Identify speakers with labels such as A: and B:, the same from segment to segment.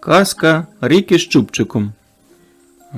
A: Казка Ріки з Чубчиком.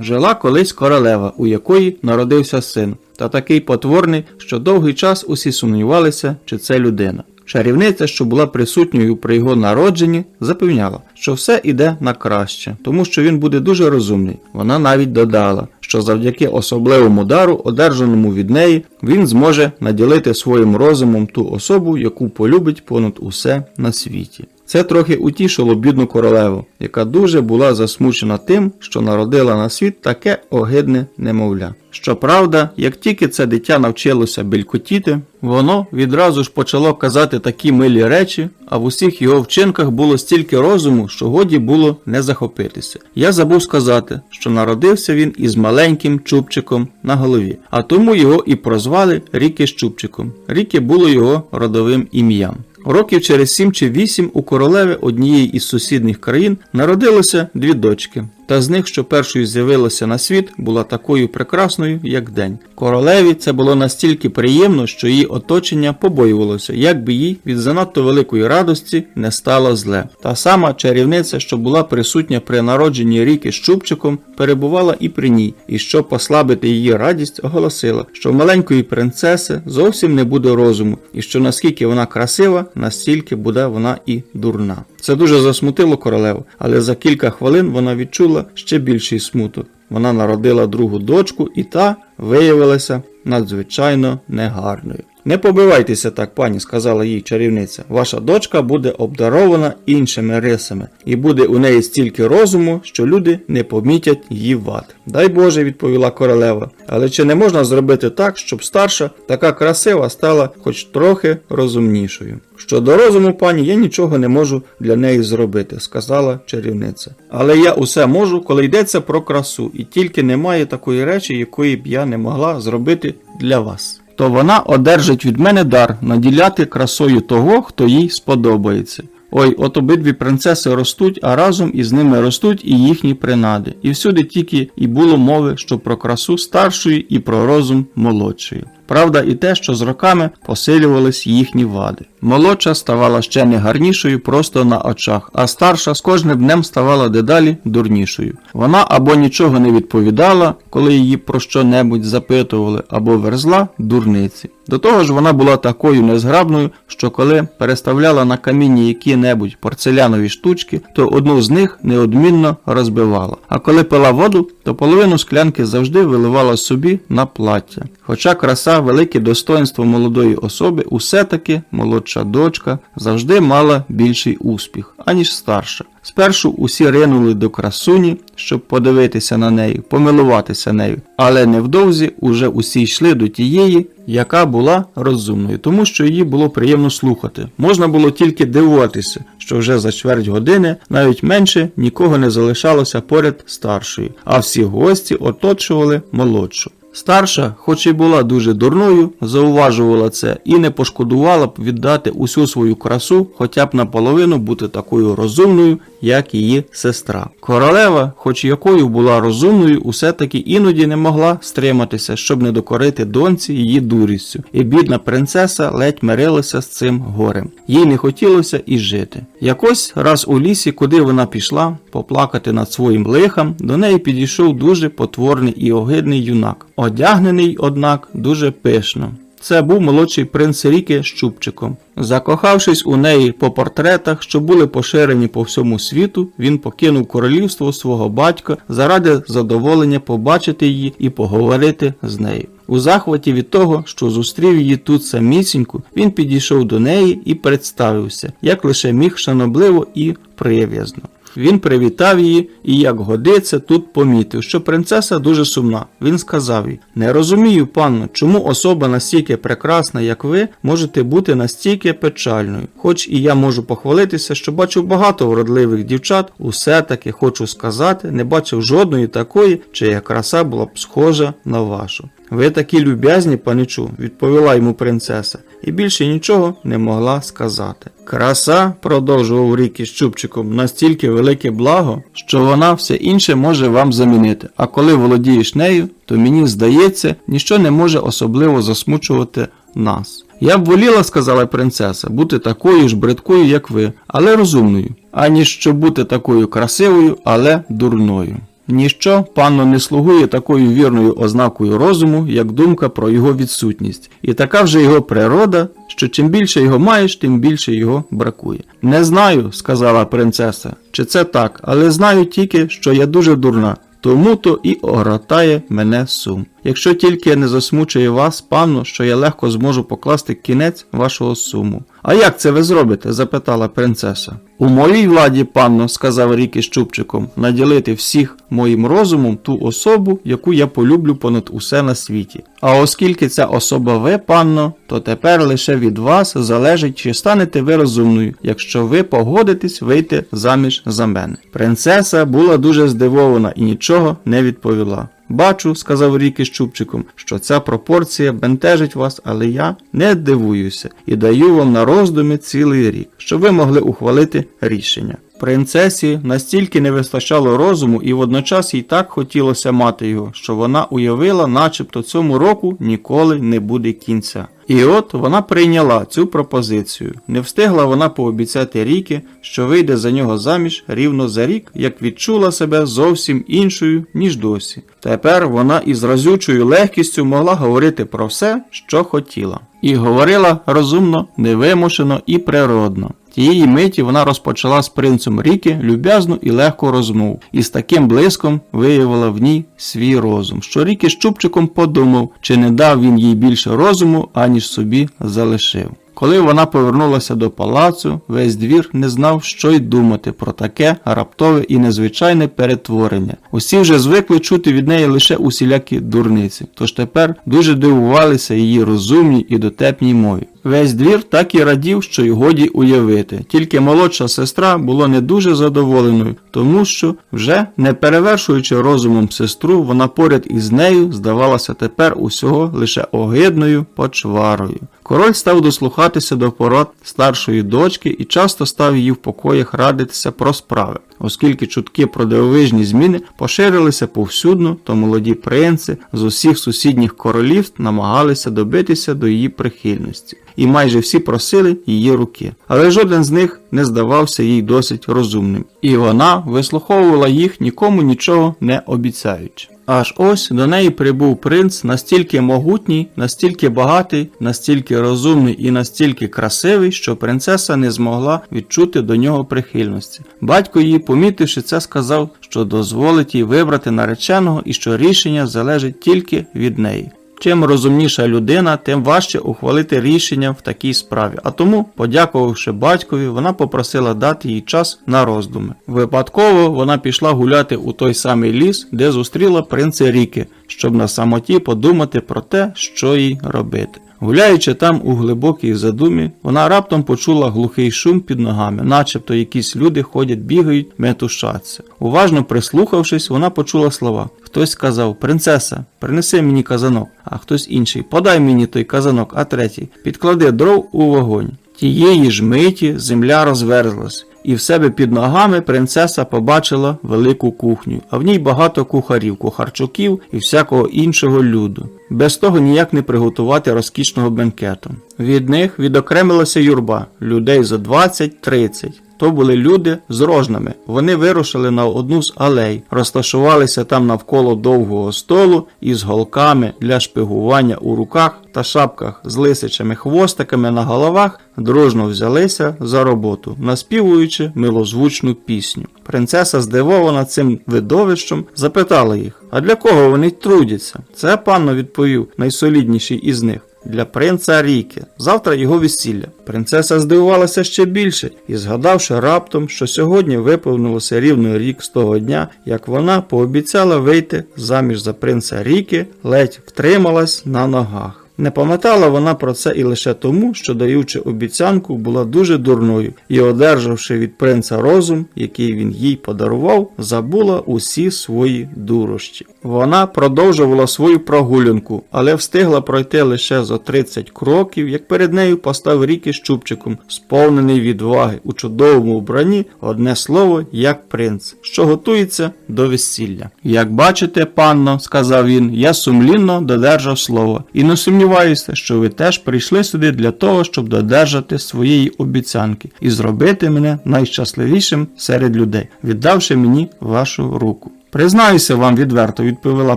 A: Жила колись королева, у якої народився син, та такий потворний, що довгий час усі сумнівалися, чи це людина. Чарівниця, що була присутньою при його народженні, запевняла, що все іде на краще, тому що він буде дуже розумний. Вона навіть додала, що завдяки особливому дару, одержаному від неї, він зможе наділити своїм розумом ту особу, яку полюбить понад усе на світі. Це трохи утішило бідну королеву, яка дуже була засмучена тим, що народила на світ таке огидне немовля. Щоправда, як тільки це дитя навчилося белькотіти, воно відразу ж почало казати такі милі речі, а в усіх його вчинках було стільки розуму, що годі було не захопитися. Я забув сказати, що народився він із маленьким чубчиком на голові, а тому його і прозвали Ріки з чубчиком. Ріки було його родовим ім'ям. Років через сім чи вісім у королеви однієї із сусідніх країн народилося дві дочки. Та з них, що першою з'явилася на світ, була такою прекрасною, як день. Королеві це було настільки приємно, що її оточення побоювалося, як би їй від занадто великої радості не стало зле. Та сама чарівниця, що була присутня при народженні Ріки з Чубчиком, перебувала і при ній, і щоб послабити її радість, оголосила, що в маленької принцеси зовсім не буде розуму, і що наскільки вона красива, настільки буде вона і дурна. Це дуже засмутило королеву, але за кілька хвилин вона відчула ще більший смуток. Вона народила другу дочку, і та виявилася надзвичайно негарною. Не побивайтеся так, пані, сказала їй чарівниця. Ваша дочка буде обдарована іншими рисами, і буде у неї стільки розуму, що люди не помітять її вад. Дай Боже, відповіла королева. Але чи не можна зробити так, щоб старша, така красива, стала хоч трохи розумнішою? Щодо розуму, пані, я нічого не можу для неї зробити, сказала чарівниця. Але я усе можу, коли йдеться про красу, і тільки немає такої речі, якої б я не могла зробити для вас то вона одержить від мене дар наділяти красою того, хто їй сподобається. Ой, от обидві принцеси ростуть, а разом із ними ростуть і їхні принади. І всюди тільки і було мови, що про красу старшої і про розум молодшої. Правда, і те, що з роками посилювались їхні вади. Молодша ставала ще не гарнішою просто на очах, а старша з кожним днем ставала дедалі дурнішою. Вона або нічого не відповідала, коли її про що-небудь запитували, або верзла дурниці. До того ж, вона була такою незграбною, що коли переставляла на камінні які-небудь порцелянові штучки, то одну з них неодмінно розбивала. А коли пила воду, то половину склянки завжди виливала собі на плаття. Хоча краса, велике достоинство молодої особи, усе таки молодша дочка завжди мала більший успіх, аніж старша. Спершу усі ринули до красуні, щоб подивитися на неї, помилуватися нею, але невдовзі уже усі йшли до тієї, яка була розумною, тому що її було приємно слухати. Можна було тільки дивуватися, що вже за чверть години навіть менше нікого не залишалося поряд старшої, а всі гості оточували молодшу. Старша, хоч і була дуже дурною, зауважувала це і не пошкодувала б віддати усю свою красу, хоча б наполовину бути такою розумною, як її сестра. Королева, хоч якою була розумною, усе таки іноді не могла стриматися, щоб не докорити доньці її дурістю, і бідна принцеса ледь мирилася з цим горем. Їй не хотілося і жити. Якось раз у лісі, куди вона пішла, поплакати над своїм лихом, до неї підійшов дуже потворний і огидний юнак, одягнений, однак, дуже пишно. Це був молодший принц Ріки з Чубчиком. Закохавшись у неї по портретах, що були поширені по всьому світу, він покинув королівство свого батька заради задоволення побачити її і поговорити з нею. У захваті від того, що зустрів її тут самісіньку, він підійшов до неї і представився, як лише міг шанобливо і приязно. Він привітав її і, як годиться, тут помітив, що принцеса дуже сумна. Він сказав їй: Не розумію, панно, чому особа настільки прекрасна, як ви, можете бути настільки печальною. Хоч і я можу похвалитися, що бачив багато вродливих дівчат, усе таки хочу сказати, не бачив жодної такої, чия краса була б схожа на вашу. Ви такі люб'язні, паничу, відповіла йому принцеса, і більше нічого не могла сказати. Краса, продовжував Рікі з Чубчиком, настільки велике благо, що вона все інше може вам замінити. А коли володієш нею, то мені здається, ніщо не може особливо засмучувати нас. Я б воліла, сказала принцеса, бути такою ж бридкою, як ви, але розумною, аніж щоб бути такою красивою, але дурною. Ніщо, панно, не слугує такою вірною ознакою розуму, як думка про його відсутність, і така вже його природа, що чим більше його маєш, тим більше його бракує. Не знаю, сказала принцеса, чи це так, але знаю тільки, що я дуже дурна. Тому то і огортає мене сум. Якщо тільки не засмучує вас, панно, що я легко зможу покласти кінець вашого суму. А як це ви зробите? запитала принцеса. У моїй владі, панно, сказав Рікі з чубчиком, наділити всіх моїм розумом ту особу, яку я полюблю понад усе на світі. А оскільки ця особа ви, панно, то тепер лише від вас залежить, чи станете ви розумною, якщо ви погодитесь вийти заміж за мене. Принцеса була дуже здивована і нічого не відповіла. Бачу, сказав Рік з чубчиком, що ця пропорція бентежить вас, але я не дивуюся і даю вам на роздумі цілий рік, щоб ви могли ухвалити рішення. Принцесі настільки не вистачало розуму, і водночас їй так хотілося мати його, що вона уявила, начебто цьому року ніколи не буде кінця. І от вона прийняла цю пропозицію. Не встигла вона пообіцяти Ріки, що вийде за нього заміж рівно за рік, як відчула себе зовсім іншою, ніж досі. Тепер вона із разючою легкістю могла говорити про все, що хотіла. І говорила розумно, невимушено і природно. Тієї миті вона розпочала з принцем Ріки люб'язну і легку розмову, і з таким блиском виявила в ній свій розум, що Ріки з чубчиком подумав, чи не дав він їй більше розуму, аніж собі залишив. Коли вона повернулася до палацу, весь двір не знав, що й думати про таке раптове і незвичайне перетворення. Усі вже звикли чути від неї лише усілякі дурниці, тож тепер дуже дивувалися її розумній і дотепній мові. Весь двір так і радів, що й годі уявити. Тільки молодша сестра була не дуже задоволеною, тому що, вже не перевершуючи розумом сестру, вона поряд із нею здавалася тепер усього лише огидною почварою. Король став дослухатися до порад старшої дочки і часто став її в покоях радитися про справи. Оскільки чутки про дивовижні зміни поширилися повсюдно, то молоді принци з усіх сусідніх королівств намагалися добитися до її прихильності, і майже всі просили її руки. Але жоден з них не здавався їй досить розумним, і вона вислуховувала їх нікому нічого не обіцяючи. Аж ось до неї прибув принц настільки могутній, настільки багатий, настільки розумний і настільки красивий, що принцеса не змогла відчути до нього прихильності. Батько її, помітивши це, сказав, що дозволить їй вибрати нареченого і що рішення залежить тільки від неї. Чим розумніша людина, тим важче ухвалити рішення в такій справі. А тому, подякувавши батькові, вона попросила дати їй час на роздуми. Випадково вона пішла гуляти у той самий ліс, де зустріла принца Ріки, щоб на самоті подумати про те, що їй робити. Гуляючи там у глибокій задумі, вона раптом почула глухий шум під ногами, начебто якісь люди ходять, бігають, метушаться. Уважно прислухавшись, вона почула слова. Хтось сказав Принцеса, принеси мені казанок, а хтось інший подай мені той казанок, а третій підклади дров у вогонь. Тієї ж миті земля розверзлась, і в себе під ногами принцеса побачила велику кухню, а в ній багато кухарів, кухарчуків і всякого іншого люду. Без того ніяк не приготувати розкішного бенкету. Від них відокремилася юрба людей за 20-30. То були люди з рожнами. Вони вирушили на одну з алей, розташувалися там навколо довгого столу із голками для шпигування у руках та шапках з лисичими хвостиками на головах, дружно взялися за роботу, наспівуючи милозвучну пісню. Принцеса, здивована цим видовищем, запитала їх: А для кого вони трудяться? Це панно відповів найсолідніший із них. Для принца Ріки. Завтра його весілля. Принцеса здивувалася ще більше і, згадавши раптом, що сьогодні виповнилося рівно рік з того дня, як вона пообіцяла вийти заміж за принца Ріки, ледь втрималась на ногах. Не пам'ятала вона про це і лише тому, що даючи обіцянку, була дуже дурною і, одержавши від принца розум, який він їй подарував, забула усі свої дурощі. Вона продовжувала свою прогулянку, але встигла пройти лише за 30 кроків, як перед нею постав Ріки з чубчиком, сповнений відваги у чудовому вбранні, одне слово, як принц, що готується до весілля. Як бачите, панно, сказав він, я сумлінно додержав слово і не сумніваюся, сподіваюся, що ви теж прийшли сюди для того, щоб додержати своєї обіцянки і зробити мене найщасливішим серед людей, віддавши мені вашу руку. Признаюся вам відверто, відповіла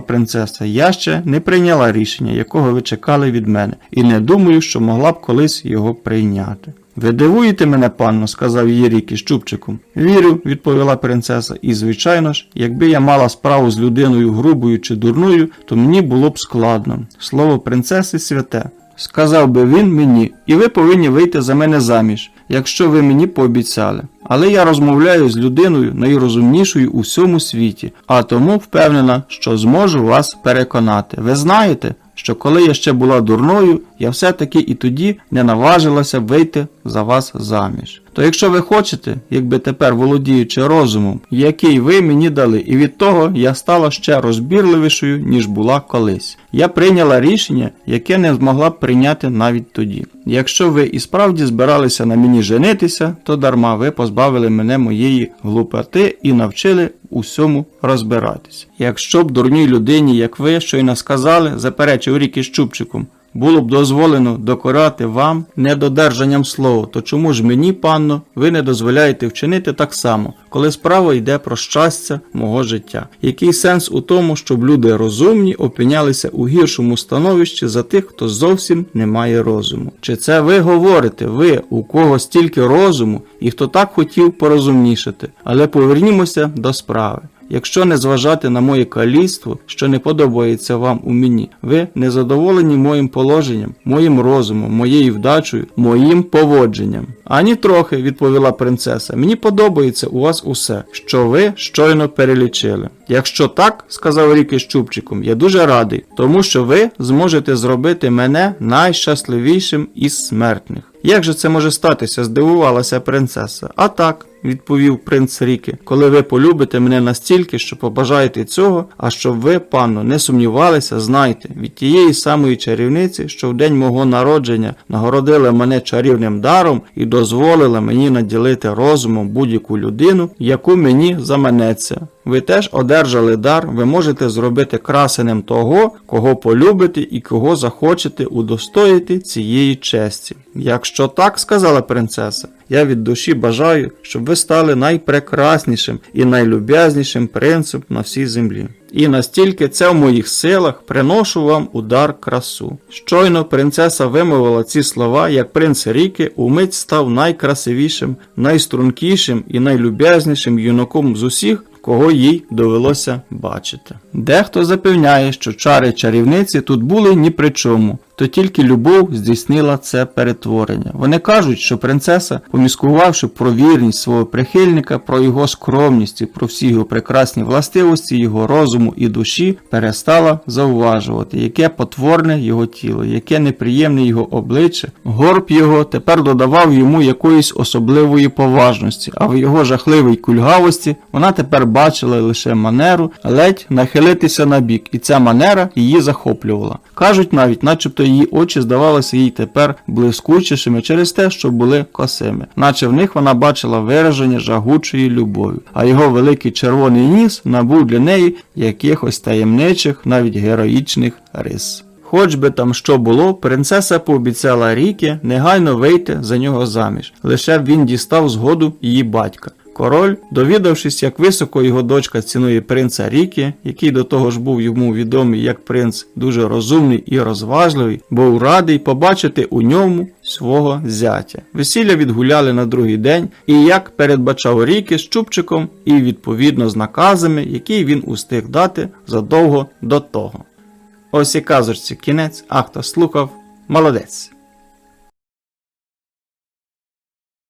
A: принцеса, я ще не прийняла рішення, якого ви чекали від мене, і не думаю, що могла б колись його прийняти. Ви дивуєте мене, панно, сказав її Рікі з. Вірю, відповіла принцеса, і звичайно ж, якби я мала справу з людиною грубою чи дурною, то мені було б складно. Слово принцеси святе. Сказав би він мені, і ви повинні вийти за мене заміж, якщо ви мені пообіцяли. Але я розмовляю з людиною найрозумнішою у всьому світі, а тому впевнена, що зможу вас переконати. Ви знаєте, що коли я ще була дурною, я все-таки і тоді не наважилася вийти за вас заміж. То якщо ви хочете, якби тепер володіючи розумом, який ви мені дали, і від того я стала ще розбірливішою, ніж була колись. Я прийняла рішення, яке не змогла б прийняти навіть тоді. Якщо ви і справді збиралися на мені женитися, то дарма ви позбавили мене моєї глупоти і навчили усьому розбиратися. Якщо б дурній людині, як ви щойно сказали, заперечив рік із чубчиком, було б дозволено докорати вам недодержанням слова, то чому ж мені, панно, ви не дозволяєте вчинити так само, коли справа йде про щастя мого життя? Який сенс у тому, щоб люди розумні опинялися у гіршому становищі за тих, хто зовсім не має розуму? Чи це ви говорите, ви, у кого стільки розуму, і хто так хотів порозумнішати? Але повернімося до справи. Якщо не зважати на моє каліцтво, що не подобається вам у мені, ви не задоволені моїм положенням, моїм розумом, моєю вдачею, моїм поводженням. Ані трохи, відповіла принцеса, мені подобається у вас усе, що ви щойно перелічили. Якщо так, сказав Ріки з чубчиком, я дуже радий, тому що ви зможете зробити мене найщасливішим із смертних. Як же це може статися? здивувалася принцеса. А так, відповів принц Ріки, коли ви полюбите мене настільки, що побажаєте цього, а щоб ви, панно, не сумнівалися, знайте, від тієї самої чарівниці, що в день мого народження нагородила мене чарівним даром і дозволила мені наділити розумом будь-яку людину, яку мені заманеться. Ви теж одержали дар, ви можете зробити красенем того, кого полюбите і кого захочете удостоїти цієї честі. Якщо так, сказала принцеса, я від душі бажаю, щоб ви стали найпрекраснішим і найлюб'язнішим принцем на всій землі. І настільки це в моїх силах приношу вам удар красу. Щойно принцеса вимовила ці слова, як принц Ріки умить став найкрасивішим, найстрункішим і найлюб'язнішим юнаком з усіх, кого їй довелося бачити. Дехто запевняє, що чари чарівниці тут були ні при чому, то тільки любов здійснила це перетворення. Вони кажуть, що принцеса, поміскувавши про вірність свого прихильника, про його скромність і про всі його прекрасні властивості, його розуму і душі, перестала зауважувати, яке потворне його тіло, яке неприємне його обличчя. Горб його тепер додавав йому якоїсь особливої поважності, а в його жахливій кульгавості вона тепер бачила лише манеру ледь нахилитися на бік, і ця манера її захоплювала. Кажуть навіть, начебто її очі здавалися їй тепер блискучішими через те, що були косими, наче в них вона бачила вираження жагучої любові, а його великий червоний ніс набув для неї якихось таємничих, навіть героїчних рис. Хоч би там що було, принцеса пообіцяла Рікі негайно вийти за нього заміж, лише б він дістав згоду її батька. Король, довідавшись, як високо його дочка цінує принца Рікі, який до того ж був йому відомий як принц дуже розумний і розважливий, був радий побачити у ньому свого зятя. Весілля відгуляли на другий день, і як передбачав Рікі з чубчиком, і відповідно з наказами, які він устиг дати задовго до того. Ось і казочці кінець, а хто слухав, молодець.